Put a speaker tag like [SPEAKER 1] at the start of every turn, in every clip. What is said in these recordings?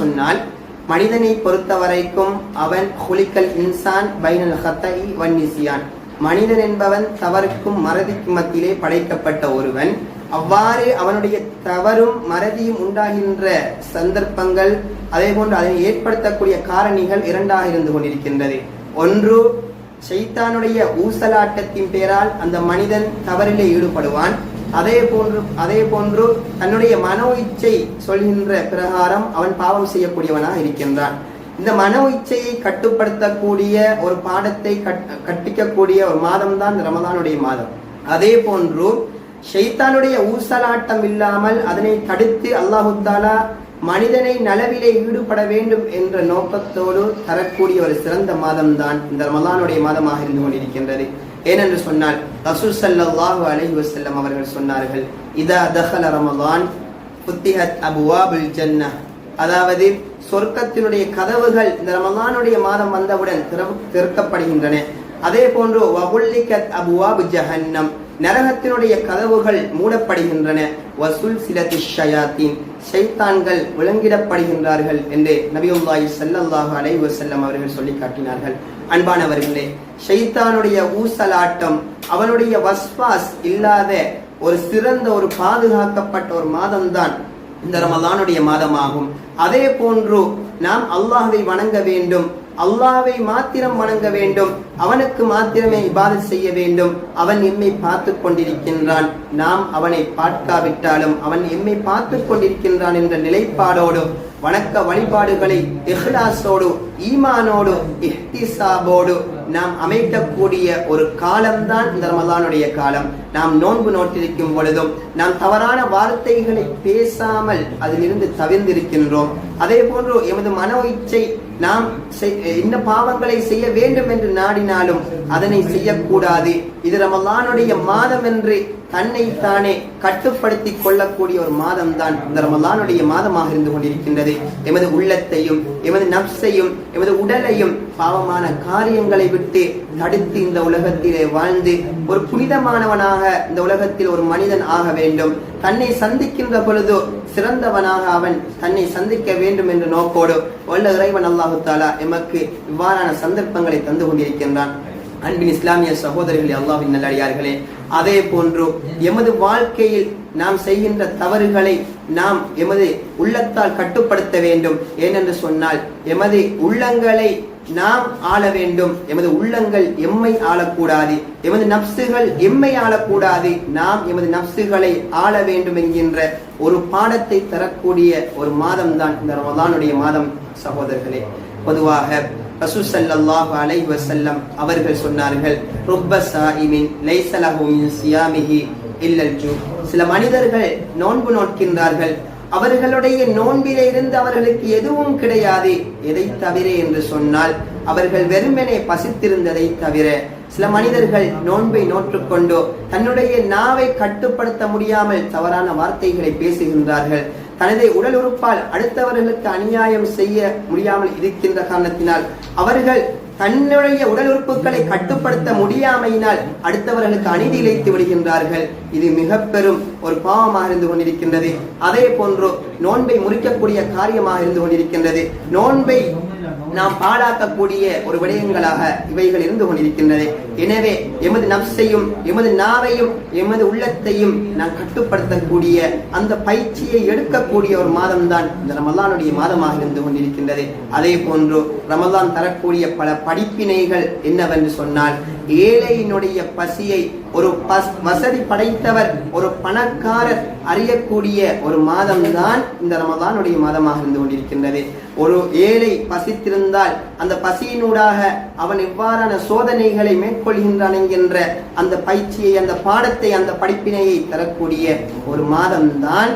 [SPEAKER 1] சொன்னால் மனிதனை பொறுத்த வரைக்கும் அவன் ஹுலிக்கல் இன்சான் பைனல் ஹத்தை வன்னிசியான். மனிதன் என்பவன் தவறுக்கும் மறதிக்கும் மத்தியிலே படைக்கப்பட்ட ஒருவன். அவ்வாறு அவனுடைய தவறும் மறதியும் உண்டாகின்ற சந்தர்ப்பங்கள் அதே போன்று அதனை ஏற்படுத்தக்கூடிய காரணிகள் இரண்டாக இருந்து கொண்டிருக்கின்றது. ஒன்று ஷைத்தானுடைய ஊசலாட்டத்தின் பேரால் அந்த மனிதன் தவறிலே ஈடுபடுவான். அதே போன்று அதே போன்று தன்னுடைய மனோ இச்சை சொல்கின்ற பிரகாரம் அவன் பாவம் செய்யக்கூடியவனாக இருக்கின்றான். இந்த மனோ இச்சையை கட்டுப்படுத்தக்கூடிய ஒரு பாடத்தை கட்- ஒரு மாதம் தான் ரமதானுடைய மாதம். அதே போன்று ஷைத்தானுடைய ஊசலாட்டம் இல்லாமல் அதனை தடுத்து அல்லாஹு தாலா மனிதனை நலவிலே ஈடுபட வேண்டும் என்ற நோக்கத்தோடு தரக்கூடிய ஒரு சிறந்த மாதம்தான் இந்த ரமலானுடைய மாதமாக இருந்து கொண்டிருக்கின்றது. ஏனென்று சொன்னால் ரசூல் சல்லாஹு அலஹி வசல்லம் அவர்கள் சொன்னார்கள் இதா தஹல ரமலான் புத்திஹத் அபுவாபுல் ஜன்னah அதாவது சொர்க்கத்தினுடைய கதவுகள் இந்த ரமலானுடைய மாதம் வந்தவுடன் திறவு- திறக்கப்படுகின்றன. அதே போன்று வகுல்லிகத் அபுவாபு ஜஹன்னம். நரகத்தினுடைய கதவுகள் மூடப்படுகின்றன. வசூல் சிலதி ஷயாத்தின். ஷைத்தான்கள் விளங்கிடப்படுகின்றார்கள் என்று நபியுல்லாய் ஸல்லல்லாஹு அலைவு செல்லம் அவர்கள் சொல்லி காட்டினார்கள் அன்பானவர்களே ஷைத்தானுடைய ஊசலாட்டம் அவனுடைய வஸ்வாஸ் இல்லாத ஒரு சிறந்த ஒரு பாதுகாக்கப்பட்ட ஒரு மாதம்தான் இந்த ரமலானுடைய மாதமாகும். அதே போன்று நாம் அல்லாஹை வணங்க வேண்டும். அல்லாவை மாத்திரம் வணங்க வேண்டும். அவனுக்கு மாத்திரமே இபாதத் செய்ய வேண்டும். அவன் எம்மை பார்த்து கொண்டிருக்கின்றான். நாம் அவனை பார்க்காவிட்டாலும் அவன் எம்மை பார்த்து கொண்டிருக்கின்றான் என்ற நிலைப்பாடோடு வணக்க வழிபாடுகளை இஹ்லாஸோடு ஈமானோடு இஹ்திசாபோடு நாம் அமைக்கக்கூடிய ஒரு காலம்தான் இந்த ரமலானுடைய காலம். நாம் நோன்பு நோட்டிருக்கும் பொழுதும் நாம் தவறான வார்த்தைகளை பேசாமல் அதிலிருந்து தவிர்ந்திருக்கின்றோம். அதே போன்று எமது மனோ இச்சை நாம் இந்த பாவங்களை செய்ய வேண்டும் என்று நாடினாலும் அதனை செய்யக்கூடாது. இது ரமலானுடைய மாதம் என்று தன்னை தானே கட்டுப்படுத்தி கொள்ளக்கூடிய ஒரு மாதம் தான் இந்த ரமலானுடைய மாதமாக இருந்து கொண்டிருக்கின்றது. எமது உள்ளத்தையும் எமது நப்சையும் எமது உடலையும் பாவமான காரியங்களை விட்டு தடுத்து இந்த உலகத்திலே வாழ்ந்து ஒரு புனிதமானவனாக இந்த உலகத்தில் ஒரு மனிதன் ஆக வேண்டும். தன்னை சந்திக்கின்ற பொழுது சிறந்தவனாக அவன் தன்னை சந்திக்க வேண்டும் என்ற நோக்கோடு வல்ல இறைவன் அல்லாஹு தாலா எமக்கு இவ்வாறான சந்தர்ப்பங்களை தந்து கொண்டிருக்கின்றான். அன்பின் இஸ்லாமிய சகோதரர்களே அல்லாஹின் நல்லடியார்களே அதே போன்று எமது வாழ்க்கையில் நாம் செய்கின்ற தவறுகளை நாம் எமது உள்ளத்தால் கட்டுப்படுத்த வேண்டும். ஏனென்று சொன்னால் எமது உள்ளங்களை நாம் ஆள வேண்டும். எமது உள்ளங்கள் எம்மை ஆளக்கூடாது. எமது நப்சுகள் எம்மை ஆளக்கூடாது. நாம் எமது நப்சுகளை ஆள வேண்டும் என்கின்ற ஒரு பாடத்தை தரக்கூடிய ஒரு மாதம் தான் இந்த ரமதானுடைய மாதம். சகோதரர்களே பொதுவாக ரசூல் சல்லாஹ் அலை வசல்லம் அவர்கள் சொன்னார்கள் ருப்ப சாயிமின் லைஸ சியாமிஹி இல்லல் ஜூ. சில மனிதர்கள் நோன்பு நோட்கின்றார்கள் அவர்களுடைய நோன்பிலே இருந்து அவர்களுக்கு எதுவும் கிடையாது. எதை தவிர என்று சொன்னால் அவர்கள் வெறுமனே பசித்திருந்ததை தவிர சில மனிதர்கள் நோன்பை நோற்றுக்கொண்டோ தன்னுடைய நாவை கட்டுப்படுத்த முடியாமல் தவறான வார்த்தைகளை பேசுகின்றார்கள். தனது உடல் உறுப்பால் அடுத்தவர்களுக்கு அநியாயம் செய்ய முடியாமல் இருக்கின்ற காரணத்தினால் அவர்கள் தன்னுடைய உடல் உறுப்புகளை கட்டுப்படுத்த முடியாமையினால் அடுத்தவர்களுக்கு அநீதி இழைத்து விடுகின்றார்கள். இது மிக பெரும் ஒரு பாவமாக இருந்து கொண்டிருக்கின்றது. அதே போன்று நோன்பை முறிக்கக்கூடிய காரியமாக இருந்து கொண்டிருக்கின்றது. நோன்பை நாம் பாழாக்கக்கூடிய ஒரு விடயங்களாக இவைகள் இருந்து கொண்டிருக்கின்றது எனவே எமது நப்சையும் எமது நாவையும் எமது உள்ளத்தையும் நாம் கட்டுப்படுத்தக்கூடிய அந்த பயிற்சியை எடுக்கக்கூடிய ஒரு மாதம் தான் இந்த ரமலானுடைய மாதமாக இருந்து கொண்டிருக்கின்றது. அதே போன்று ரமலான் தரக்கூடிய பல படிப்பினைகள் என்னவென்று சொன்னால் ஏழையினுடைய பசியை ஒரு பஸ் வசதி படைத்தவர் ஒரு பணக்காரர் அறியக்கூடிய ஒரு மாதம் தான் இந்த ரமலானுடைய மாதமாக இருந்து கொண்டிருக்கின்றது. ஒரு ஏழை பசித்திருந்தால் அந்த பசியினூடாக அவன் எவ்வாறான சோதனைகளை மேற்கொள்கின்றான் என்கின்ற அந்த பயிற்சியை அந்த பாடத்தை அந்த படிப்பினையை தரக்கூடிய ஒரு மாதம்தான்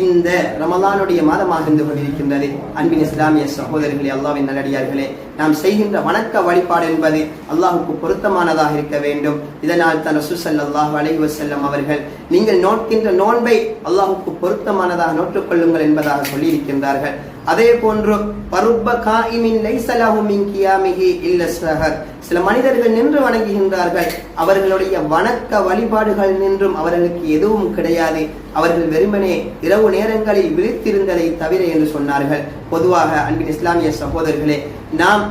[SPEAKER 1] இந்த ரமலானுடைய மாதமாக இருந்து கொண்டிருக்கின்றது. அன்பின் இஸ்லாமிய சகோதரர்களே அல்லாவின் நல்லடியார்களே நாம் செய்கின்ற வணக்க வழிபாடு என்பது அல்லாஹுக்கு பொருத்தமானதாக இருக்க வேண்டும். இதனால் தன் அல்லாஹ் அலைஹி வசல்லம் அவர்கள் நீங்கள் நோக்கின்ற நோன்பை அல்லாஹுக்கு பொருத்தமானதாக நோற்றுக்கொள்ளுங்கள் என்பதாக சொல்லியிருக்கின்றார்கள். அதே போன்று பருப்ப காயிமின் லைசலஹு மின் கியாமிஹி இல்ல சஹர் சில மனிதர்கள் நின்று வணங்குகின்றார்கள். அவர்களுடைய வணக்க வழிபாடுகள் நின்றும் அவர்களுக்கு எதுவும் கிடையாது. அவர்கள் வெறுமனே இரவு நேரங்களில் விழித்திருந்ததை தவிர என்று சொன்னார்கள். பொதுவாக அன்பின் இஸ்லாமிய சகோதரர்களே நாம்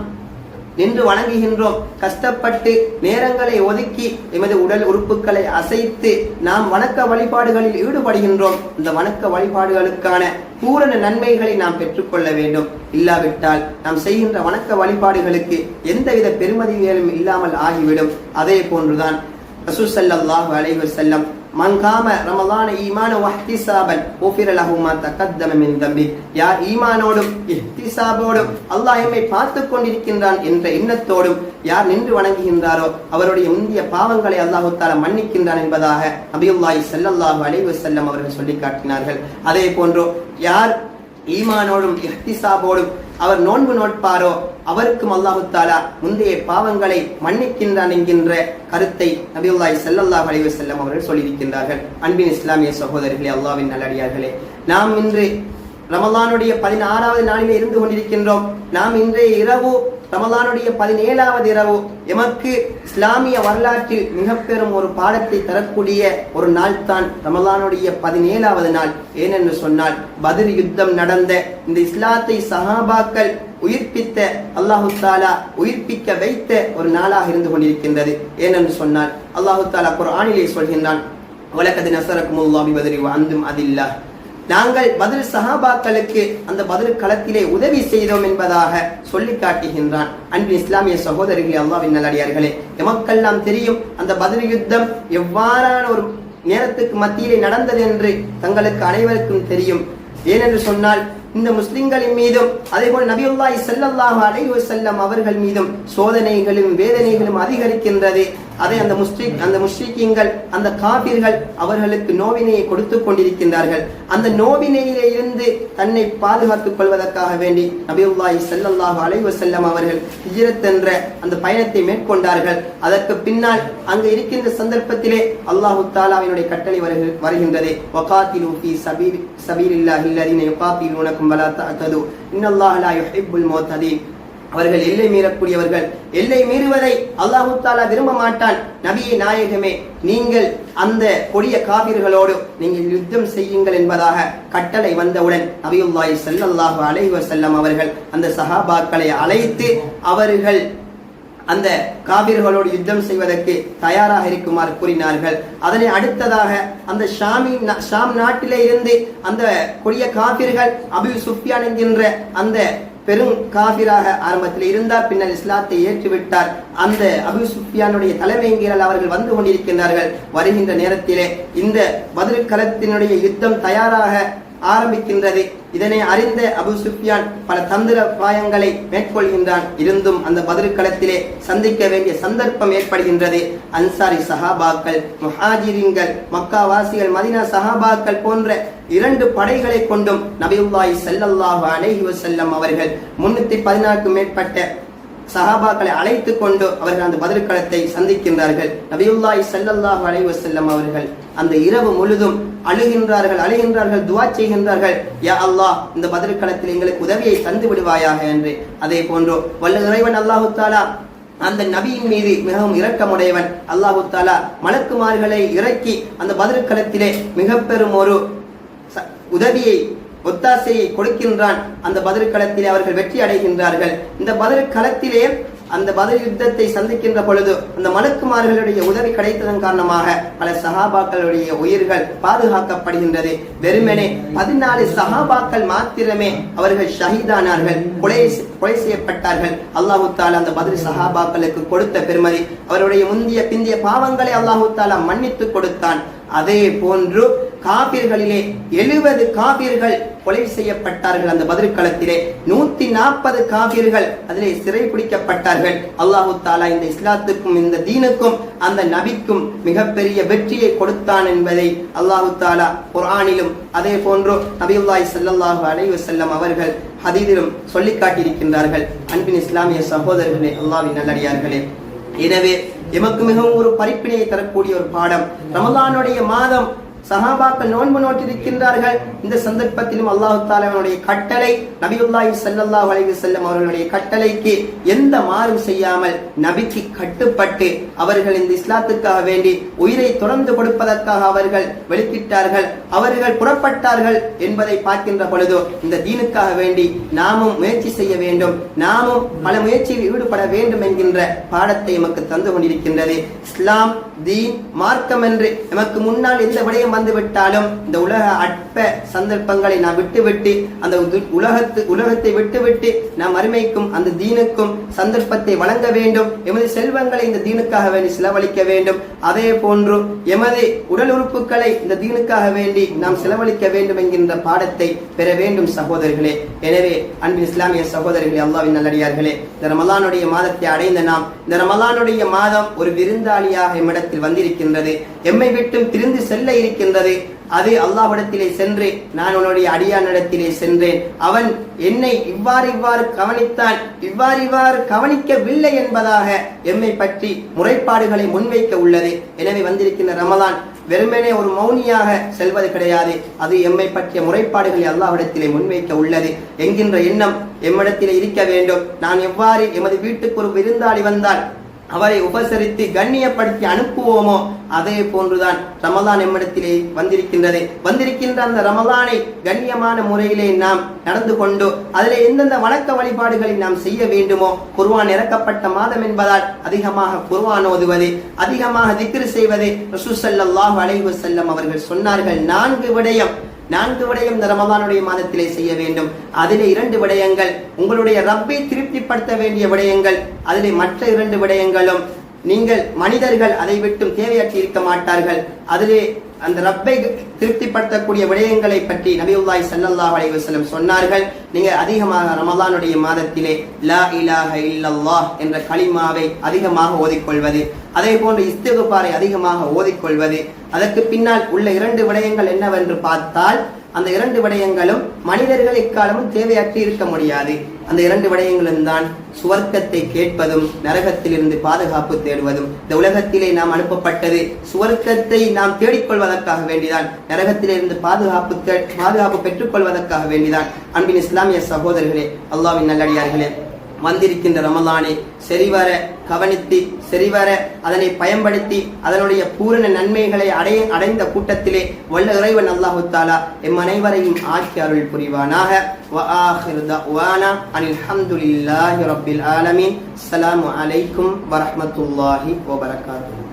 [SPEAKER 1] நின்று வணங்குகின்றோம். கஷ்டப்பட்டு நேரங்களை ஒதுக்கி எமது உடல் உறுப்புகளை அசைத்து நாம் வணக்க வழிபாடுகளில் ஈடுபடுகின்றோம். இந்த வணக்க வழிபாடுகளுக்கான பூரண நன்மைகளை நாம் பெற்றுக்கொள்ள வேண்டும். இல்லாவிட்டால் நாம் செய்கின்ற வணக்க வழிபாடுகளுக்கு எந்தவித பெருமதிகளும் இல்லாமல் ஆகிவிடும். அதே போன்றுதான் ரசூசல்லாஹு அலைவர் செல்லம் மன் காம ரமலான ஈமான வஹ்திசாபன் ஓஃபிர லஹுமா தகத்தம மின் தம்பி யார் ஈமானோடும் இஹ்திசாபோடும் அல்லாஹ் எம்மை பார்த்து கொண்டிருக்கின்றான் என்ற எண்ணத்தோடும் யார் நின்று வணங்குகின்றாரோ அவருடைய முந்திய பாவங்களை அல்லாஹு தாலா மன்னிக்கின்றான் என்பதாக நபியுல்லாஹி ஸல்லல்லாஹு அலைஹி வஸல்லம் அவர்கள் சொல்லி காட்டினார்கள். அதே போன்று யார் ஈமானோடும் இஹ்திசாபோடும் அவர் நோன்பு நோட்பாரோ அவருக்கும் அல்லாஹுத்தாலா முந்தைய பாவங்களை மன்னிக்கின்றான் என்கின்ற கருத்தை நபியுல்லாஹி செல்லல்லா வளைவு செல்லம் அவர்கள் சொல்லியிருக்கின்றார்கள். அன்பின் இஸ்லாமிய சகோதரர்களே அல்லாவின் நல்லடியார்களே நாம் இன்று ரமலானுடைய பதினாறாவது நாளிலே இருந்து கொண்டிருக்கின்றோம். நாம் இன்றைய இரவு ரமலானுடைய பதினேழாவது இரவு எமக்கு இஸ்லாமிய வரலாற்றில் மிக பெரும் ஒரு பாடத்தை தரக்கூடிய ஒரு நாள் தான் ரமலானுடைய பதினேழாவது நாள். ஏனென்று சொன்னால் பதில் யுத்தம் நடந்த இந்த இஸ்லாத்தை சஹாபாக்கள் உயிர்ப்பித்த அல்லாஹு தாலா உயிர்ப்பிக்க வைத்த ஒரு நாளாக இருந்து கொண்டிருக்கின்றது. ஏனென்று சொன்னால் அல்லாஹு தாலா குர்ஆனிலே சொல்கின்றான் உலகத்தின் அசரக்கும் நசரக்குமுல்லாஹி பத்ரி அந்தும் அதில்லா. நாங்கள் பதில் சஹாபாக்களுக்கு அந்த பதில் களத்திலே உதவி செய்தோம் என்பதாக சொல்லி காட்டுகின்றான். அன்பின் இஸ்லாமிய சகோதரிகளே அல்லாவின் நல்லடியார்களே எமக்கெல்லாம் தெரியும் அந்த பதில் யுத்தம் எவ்வாறான ஒரு நேரத்துக்கு மத்தியிலே நடந்தது என்று தங்களுக்கு அனைவருக்கும் தெரியும். ஏனென்று சொன்னால் இந்த முஸ்லிம்களின் மீதும் அதே போல் நபியுல்லாய் ஸல்லல்லாஹு அலைஹி செல்லம் அவர்கள் மீதும் சோதனைகளும் வேதனைகளும் அதிகரிக்கின்றது. அதை அந்த முஸ்லிக் அந்த முஸ்லீக்கிங்கள் அந்த காபிர்கள் அவர்களுக்கு நோவினையை கொடுத்து கொண்டிருக்கின்றார்கள். அந்த நோவினையிலே இருந்து தன்னை பாதுகாத்துக் கொள்வதற்காக வேண்டி நபியுல்லாய் ஸல்லல்லாஹு அலைஹி செல்லம் அவர்கள் ஹிஜரத் என்ற அந்த பயணத்தை மேற்கொண்டார்கள். அதற்கு பின்னால் அங்கு இருக்கின்ற சந்தர்ப்பத்திலே அல்லாஹு தாலாவினுடைய கட்டளை வருகின்றது. வகாத்திலு ஃபீ சபீல் சபீலில்லாஹி அல்லதீன யுகாத்திலூனக்கும் வலா தஅதது இன்னல்லாஹ யுஹிப்புல் அவர்கள் எல்லை மீறக்கூடியவர்கள். எல்லை மீறுவதை அல்லாஹு தாலா விரும்ப மாட்டான். நபியை நாயகமே நீங்கள் அந்த கொடிய காவிர்களோடு நீங்கள் யுத்தம் செய்யுங்கள் என்பதாக கட்டளை வந்தவுடன் நபியுல்லாய் செல்லல்லாஹு அலைவசல்லம் அவர்கள் அந்த சஹாபாக்களை அழைத்து அவர்கள் அந்த காபிர்களோடு யுத்தம் செய்வதற்கு தயாராக இருக்குமாறு கூறினார்கள். அதனை அடுத்ததாக அந்த ஷாமின் ஷாம் நாட்டிலே இருந்து அந்த கொடிய காபிர்கள் அபி சுஃபியான் என்கின்ற அந்த பெரும் காபிராக ஆரம்பத்தில் இருந்தார். பின்னர் இஸ்லாத்தை ஏற்றுவிட்டார். அந்த அபு சுஃபியானுடைய தலைமையீரல் அவர்கள் வந்து கொண்டிருக்கின்றார்கள். வருகின்ற நேரத்திலே இந்த பதில் களத்தினுடைய யுத்தம் தயாராக ஆரம்பிக்கின்றது. இதனை அறிந்த அபு சுஃபியான் பல தந்திர பாயங்களை மேற்கொள்கின்றான். இருந்தும் அந்த பதில் களத்திலே சந்திக்க வேண்டிய சந்தர்ப்பம் ஏற்படுகின்றது. அன்சாரி சஹாபாக்கள் முஹாஜிரின்கள் மக்காவாசிகள் மதினா சஹாபாக்கள் போன்ற இரண்டு படைகளை கொண்டும் நபிவாய் செல்லல்லாஹு அலேஹி வசல்லம் அவர்கள் முன்னூத்தி பதினாறுக்கும் மேற்பட்ட சஹாபாக்களை அழைத்து கொண்டு அவர்கள் அந்த பதில் களத்தை சந்திக்கின்றார்கள். நபியுல்லாய் செல்லல்லாஹ் அலைஹி செல்லம் அவர்கள் அந்த இரவு முழுதும் அழுகின்றார்கள் அழுகின்றார்கள் துவா செய்கின்றார்கள். யா அல்லாஹ் இந்த பதில் களத்தில் எங்களுக்கு உதவியை தந்து விடுவாயாக என்று. அதே போன்று வல்ல இறைவன் அல்லாஹு தாலா அந்த நபியின் மீது மிகவும் இரக்கமுடையவன். அல்லாஹு தாலா மலக்குமார்களை இறக்கி அந்த பதில் களத்திலே மிக பெரும் ஒரு ச- உதவியை ஒத்தாசையை கொடுக்கின்றான். அந்த பதிர்களத்திலே அவர்கள் வெற்றி அடைகின்றார்கள். இந்த பதில் களத்திலே அந்த பதில் யுத்தத்தை சந்திக்கின்ற பொழுது அந்த மலக்குமார்களுடைய உதவி கிடைத்ததன் காரணமாக பல சஹாபாக்களுடைய உயிர்கள் பாதுகாக்கப்படுகின்றது. வெறுமனே பதினாலு சஹாபாக்கள் மாத்திரமே அவர்கள் ஷஹீதானார்கள் கொலை கொலை செய்யப்பட்டார்கள். அல்லாஹு தாலா அந்த பதில் சஹாபாக்களுக்கு கொடுத்த பெருமதி அவருடைய முந்திய பிந்திய பாவங்களை அல்லாஹு தாலா மன்னித்து கொடுத்தான். அதே போன்று காபிர்களிலே எழுபது காபிர்கள் கொலை செய்யப்பட்டார்கள். அந்த பதில் களத்திலே நூத்தி நாற்பது காபிர்கள் அதிலே சிறை பிடிக்கப்பட்டார்கள். அல்லாஹு தாலா இந்த இஸ்லாத்துக்கும் இந்த தீனுக்கும் அந்த நபிக்கும் மிகப்பெரிய வெற்றியை கொடுத்தான் என்பதை அல்லாஹு தாலா குர்ஆனிலும் அதே போன்று நபியுல்லாஹி ஸல்லல்லாஹு அலைவு செல்லம் அவர்கள் ஹதீதிலும் சொல்லி காட்டியிருக்கின்றார்கள் அன்பின் இஸ்லாமிய சகோதரர்களே அல்லாவின் நல்லடியார்களே. எனவே எமக்கு மிகவும் ஒரு பரிப்பினையை தரக்கூடிய ஒரு பாடம். ரமலானுடைய மாதம் சஹாபாக்கள் நோன்பு நோட்டிருக்கின்றார்கள் இந்த சந்தர்ப்பத்திலும் அல்லாஹு தாலாவுடைய கட்டளை நபியுல்லாஹி சல்லாஹ் அலைவி செல்லும் அவர்களுடைய கட்டளைக்கு எந்த மாறும் செய்யாமல் நபிக்கு கட்டுப்பட்டு அவர்கள் இந்த இஸ்லாத்துக்காக வேண்டி உயிரை தொடர்ந்து கொடுப்பதற்காக அவர்கள் வெளிக்கிட்டார்கள் அவர்கள் புறப்பட்டார்கள் என்பதை பார்க்கின்ற பொழுது இந்த தீனுக்காக வேண்டி நாமும் முயற்சி செய்ய வேண்டும். நாமும் பல முயற்சியில் ஈடுபட வேண்டும் என்கின்ற பாடத்தை எமக்கு தந்து கொண்டிருக்கின்றது. இஸ்லாம் தீன் மார்க்கம் என்று எமக்கு முன்னால் எந்த விடயம் வந்துவிட்டாலும் இந்த உலக அற்ப சந்தர்ப்பங்களை நாம் விட்டுவிட்டு அந்த உலகத்து உலகத்தை விட்டுவிட்டு நாம் அருமைக்கும் அந்த தீனுக்கும் சந்தர்ப்பத்தை வழங்க வேண்டும். எமது செல்வங்களை இந்த தீனுக்காக வேண்டி செலவழிக்க வேண்டும். அதே போன்று எமது உடல் உறுப்புகளை இந்த தீனுக்காக வேண்டி நாம் செலவழிக்க வேண்டும் என்கின்ற பாடத்தை பெற வேண்டும் சகோதரர்களே. எனவே அன்பின் இஸ்லாமிய சகோதரர்களே அல்லாவின் நல்லடியார்களே இந்த ரமலானுடைய மாதத்தை அடைந்த நாம் இந்த ரமலானுடைய மாதம் ஒரு விருந்தாளியாக எம்மிடத்தில் வந்திருக்கின்றது. எம்மை விட்டும் பிரிந்து செல்ல இருக்கின்றது. அது அல்லாஹ்விடத்திலே சென்று நான் உன்னுடைய அடியானிடத்திலே சென்றேன். அவன் என்னை இவ்வாறு இவ்வாறு கவனித்தான். இவ்வாறு இவ்வாறு கவனிக்கவில்லை என்பதாக எம்மை பற்றி முறைப்பாடுகளை முன்வைக்க உள்ளது. எனவே வந்திருக்கின்ற ரமலான் வெறுமனே ஒரு மௌனியாக செல்வது கிடையாது. அது எம்மை பற்றிய முறைப்பாடுகளை அல்லாஹ்விடத்திலே முன்வைக்க உள்ளது. என்கின்ற எண்ணம் எம்மிடத்திலே இருக்க வேண்டும். நான் எவ்வாறு எமது வீட்டுக்கு ஒரு விருந்தாளி வந்தால் அவரை உபசரித்து கண்ணியப்படுத்தி அனுப்புவோமோ அதே போன்றுதான் ரமலான் எம்மிடத்திலே வந்திருக்கின்றது. வந்திருக்கின்ற அந்த ரமலானை கண்ணியமான முறையிலே நாம் நடந்து கொண்டு அதில் எந்தெந்த வணக்க வழிபாடுகளை நாம் செய்ய வேண்டுமோ குர்வான் இறக்கப்பட்ட மாதம் என்பதால் அதிகமாக குர்வான் ஓதுவது அதிகமாக திக்ரு செய்வது ரசூல் ஸல்லல்லாஹு அலைஹி அவர்கள் சொன்னார்கள். நான்கு விடயம் நான்கு விடயம் இந்த ரமதானுடைய மாதத்திலே செய்ய வேண்டும். அதிலே இரண்டு விடயங்கள் உங்களுடைய ரப்பை திருப்திப்படுத்த வேண்டிய விடயங்கள் அதிலே மற்ற இரண்டு விடயங்களும். நீங்கள் மனிதர்கள் அதை விட்டும் தேவையற்று இருக்க மாட்டார்கள். அதிலே அந்த ரப்பை திருப்திப்படுத்தக்கூடிய விடயங்களை பற்றி நபியுல்லாஹி சல்லல்லா அலைவசலம் சொன்னார்கள். நீங்க அதிகமாக ரமதானுடைய மாதத்திலே லா இலாக இல்லல்லாஹ் என்ற கலிமாவை அதிகமாக ஓதிக்கொள்வது அதே போன்று இஸ்திகுபாரை அதிகமாக ஓதிக்கொள்வது அதற்கு பின்னால் உள்ள இரண்டு விடயங்கள் என்னவென்று பார்த்தால் அந்த இரண்டு விடயங்களும் மனிதர்கள் எக்காலமும் தேவையற்று இருக்க முடியாது. அந்த இரண்டு விடயங்களும் தான் சுவர்க்கத்தை கேட்பதும் நரகத்திலிருந்து பாதுகாப்பு தேடுவதும். இந்த உலகத்திலே நாம் அனுப்பப்பட்டது சுவர்க்கத்தை நாம் தேடிக்கொள்வதற்காக வேண்டிதான். நரகத்திலிருந்து பாதுகாப்பு பாதுகாப்பு பெற்றுக்கொள்வதற்காக வேண்டிதான். அன்பின் இஸ்லாமிய சகோதரர்களே அல்லாவின் நல்லடியார்களே வந்திருக்கின்ற ரமலானை சரிவர கவனித்து சரிவர அதனை பயன்படுத்தி அதனுடைய பூரண நன்மைகளை அடைய அடைந்த கூட்டத்திலே வல்ல இறைவன் அல்லாஹு எம் அனைவரையும் ஆக்கி அருள் புரிவானாக. அனில் ஆலமீன். அஸ்லாம் வலைக்கும் வரமத்துல்லாஹி வபரகாத்து